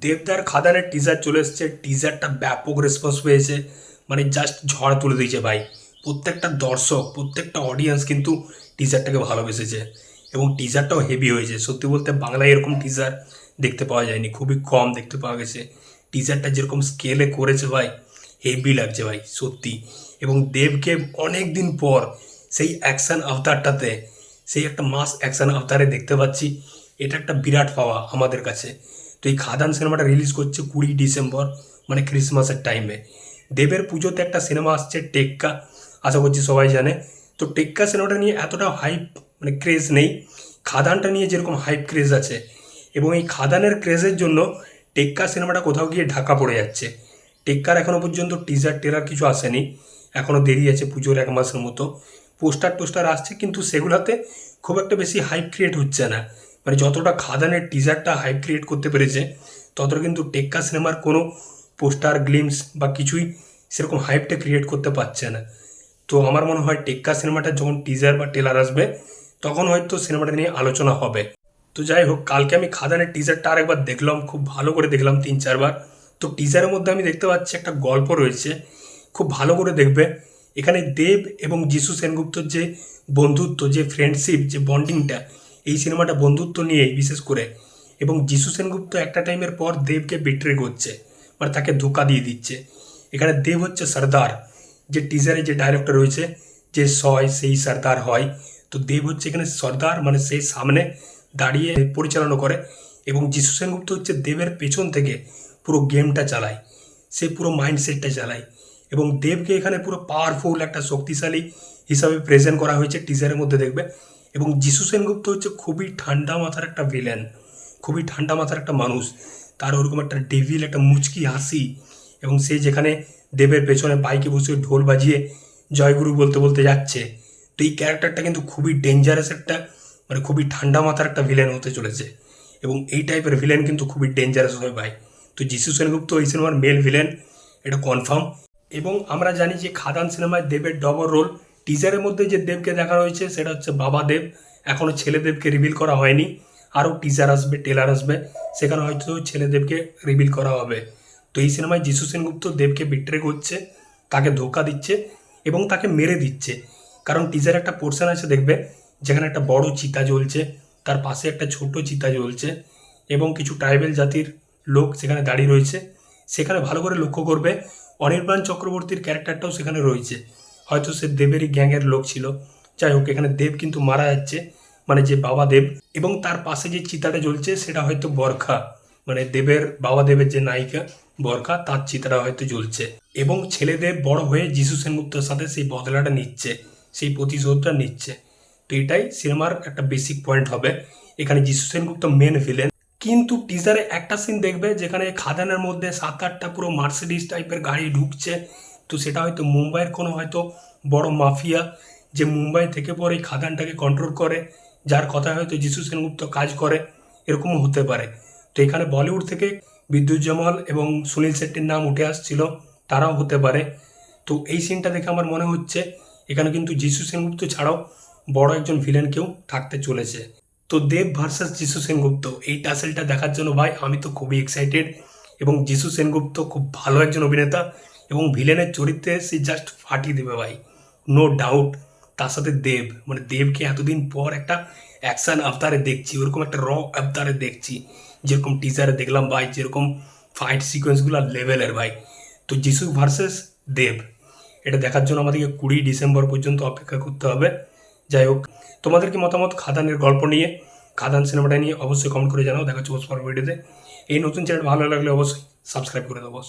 দেবদার খাদানের টিজার চলে এসছে। টিজারটা ব্যাপক রেসপন্স পেয়েছে। মানে জাস্ট ঝড় তুলে দিয়েছে ভাই। প্রত্যেকটা দর্শক, প্রত্যেকটা অডিয়েন্স কিন্তু টিজারটাকে ভালোবেসেছে। এবং টিজারটাও হেভি হয়েছে। সত্যি বলতে বাংলায় এরকম টিজার দেখতে পাওয়া যায়নি। খুবই কম দেখতে পাওয়া গেছে। টিজারটা যেরকম স্কেলে করেছে ভাই হেভি লাগছে ভাই, সত্যি। এবং দেবকে অনেক দিন পর সেই অ্যাকশন আবতারটাতে সেই একটা মাস অ্যাকশন আবতারে দেখতে পাচ্ছি। এটা একটা বিরাট পাওয়া আমাদের কাছে। তো এই খাদান সিনেমাটা রিলিজ করছে কুড়ি ডিসেম্বর মানে ক্রিসমাসের টাইমে দেবের পুজোতে একটা সিনেমা আসছে টেক্কা, আশা করছি সবাই জানে। তো টেক্কা সিনেমাটা নিয়ে এতটা হাইপ মানে ক্রেজ নেই। খাদানটা নিয়ে যেরকম হাইপ ক্রেজ আছে। এবং এই খাদানের ক্রেজের জন্য টেক্কা সিনেমাটা কোথাও গিয়ে ঢাকা পড়ে যাচ্ছে। টেক্কার এখনও পর্যন্ত টিজার টেরার কিছু আসেনি। এখনও দেরি আছে পুজোর এক মাসের মতো। পোস্টার টোস্টার আসছে, কিন্তু সেগুলোতে খুব একটা বেশি হাইপ ক্রিয়েট হচ্ছে না। মানে যতটা খাদানের টিজারটা হাইপ ক্রিয়েট করতে পেরেছে, ততটা কিন্তু টেক্কা সিনেমার কোনো পোস্টার গ্লিমস বা কিছুই সেরকম হাইপটা ক্রিয়েট করতে পারছে না। তো আমার মনে হয় টেক্কা সিনেমাটা যখন টিজার বা টেলার আসবে, তখন হয়তো সিনেমাটা নিয়ে আলোচনা হবে। তো যাই হোক, কালকে আমি খাদানের টিজারটা আরেকবার দেখলাম, খুব ভালো করে দেখলাম তিন, চারবার। তো টিজারের মধ্যে আমি দেখতে পাচ্ছি একটা গল্প রয়েছে, খুব ভালো করে দেখবে। এখানে দেব এবং যিশু সেনগুপ্তর যে বন্ধুত্ব, যে ফ্রেন্ডশিপ যে বন্ডিংটা এই সিনেমাটা বন্ধুত্ব নিয়েই বিশেষ করে। এবং যিশু সেনগুপ্ত একটা টাইমের পর দেবকে বিট্রে করছে মানে তাকে ধোকা দিয়ে দিচ্ছে। এখানে দেব হচ্ছে সর্দার, যে টিজারে যে ডায়লগটা রয়েছে, যে সয় সেই সর্দার হয়। তো দেব হচ্ছে এখানে সর্দার মানে সেই সামনে দাঁড়িয়ে পরিচালনা করে। এবং যিশু সেনগুপ্ত হচ্ছে দেবের পেছন থেকে পুরো গেমটা চালায়। সে পুরো মাইন্ডসেটটা চালায়। এবং দেবকে এখানে পুরো পাওয়ারফুল একটা শক্তিশালী হিসাবে প্রেজেন্ট করা হয়েছে টিজারের মধ্যে দেখবে। এবং যিশু সেনগুপ্ত হচ্ছে খুবই ঠান্ডা মাথার একটা ভিলেন খুবই ঠান্ডা মাথার একটা মানুষ। তার ওরকম একটা ডেভিল একটা মুচকি হাসি এবং সে যেখানে দেবের পেছনে বাইকে বসে ঢোল বাজিয়ে জয়গুরু বলতে বলতে যাচ্ছে। তো এই ক্যারেক্টারটা কিন্তু খুবই ডেঞ্জারাস একটা মানে খুবই ঠান্ডা মাথার একটা ভিলেন হতে চলেছে। এবং এই টাইপের ভিলেন কিন্তু খুবই ডেঞ্জারাস হয় ভাই। তো যিশু সেনগুপ্ত এই সিনেমার মেল ভিলেন এটা কনফার্ম এবং আমরা জানি যে খাদান সিনেমায় দেবের ডবল রোল টিজারের মধ্যে যে দেবকে দেখা রয়েছে, সেটা হচ্ছে বাবা দেব। এখনও ছেলে দেবকে রিভিল করা হয়নি। আরও টিজার আসবে টেলার আসবে। সেখানে হয়তো ছেলে দেবকে রিভিল করা হবে। তো এই সিনেমায় যিশু সেনগুপ্ত দেবকে বিট্রে করছে, তাকে ধোকা দিচ্ছে এবং তাকে মেরে দিচ্ছে। কারণ টিজার একটা পোর্শন আছে, দেখবে, যেখানে একটা বড় চিতা জ্বলছে, তার পাশে একটা ছোট চিতা জ্বলছে এবং কিছু ট্রাইবেল জাতির লোক সেখানে দাঁড়িয়ে রয়েছে। সেখানে ভালো করে লক্ষ্য করবে, অনির্বাণ চক্রবর্তীর ক্যারেক্টারটাও সেখানে রয়েছে। হয়তো সে দেবেরই গ্যাংয়ের লোক ছিল। যাই হোক, এখানে দেব কিন্তু মারা যাচ্ছে মানে যে বাবা দেব। এবং তার পাশে যে চিতাটা জ্বলছে, সেটা হয়তো বরখা মানে দেবের, বাবা দেবের যে নায়িকা বরখা, তার চিতাটা হয়তো জ্বলছে। এবং ছেলেদেব বড় হয়ে যিশু সেনগুপ্তর সাথে সেই বদলাটা নিচ্ছে, সেই প্রতিশোধটা নিচ্ছে। তো এটাই সিনেমার একটা বেসিক পয়েন্ট হবে। এখানে যিশু সেনগুপ্ত মেন ভিলেন কিন্তু টিজারে একটা সিন দেখবে, যেখানে খাদানের মধ্যে সাত আটটা পুরো মার্সিডিস টাইপের গাড়ি ঢুকছে। তো সেটা হয়তো মুম্বাইয়ের কোনো হয়তো বড় মাফিয়া যে মুম্বাই থেকে পরে এই খাদানটাকে কন্ট্রোল করে, যার কথা হয়তো যিশু সেনগুপ্ত কাজ করে, এরকমও হতে পারে। তো এখানে বলিউড থেকে বিদ্যুৎ জামাল এবং সুনীল শেট্টির নাম উঠে আসছিল, তারাও হতে পারে। তো এই সিনটা দেখে আমার মনে হচ্ছে, এখানে কিন্তু যিশু সেনগুপ্ত ছাড়াও বড় একজন ভিলেন কেউ থাকতে চলেছে। তো দেব ভার্সাস যিশু সেনগুপ্ত, এই টাসেলটা দেখার জন্য ভাই আমি তো খুবই এক্সাইটেড এবং যিশু সেনগুপ্ত খুব ভালো একজন অভিনেতা। এবং ভিলেনের চরিত্রে সে জাস্ট ফাটিয়ে দেবে ভাই। নো ডাউট তার সাথে দেব। মানে দেবকে এতদিন পর একটা অ্যাকশন আবতারে দেখছি, ওরকম একটা র আবতারে দেখছি। যেরকম টিজারে দেখলাম ভাই, যেরকম ফাইট সিকোয়েন্সগুলো লেভেলের ভাই। তো যিশু ভার্সেস দেব। এটা দেখার জন্য আমাদেরকে কুড়ি ডিসেম্বর পর্যন্ত অপেক্ষা করতে হবে। যাই হোক তোমাদের কি মতামত খাদানের গল্প নিয়ে, খাদান সিনেমাটা নিয়ে অবশ্যই কমেন্ট করে জানাও। দেখা হচ্ছে পরের ভিডিওতে এই নতুন চ্যানেল ভালো লাগলে অবশ্যই সাবস্ক্রাইব করে দেবো।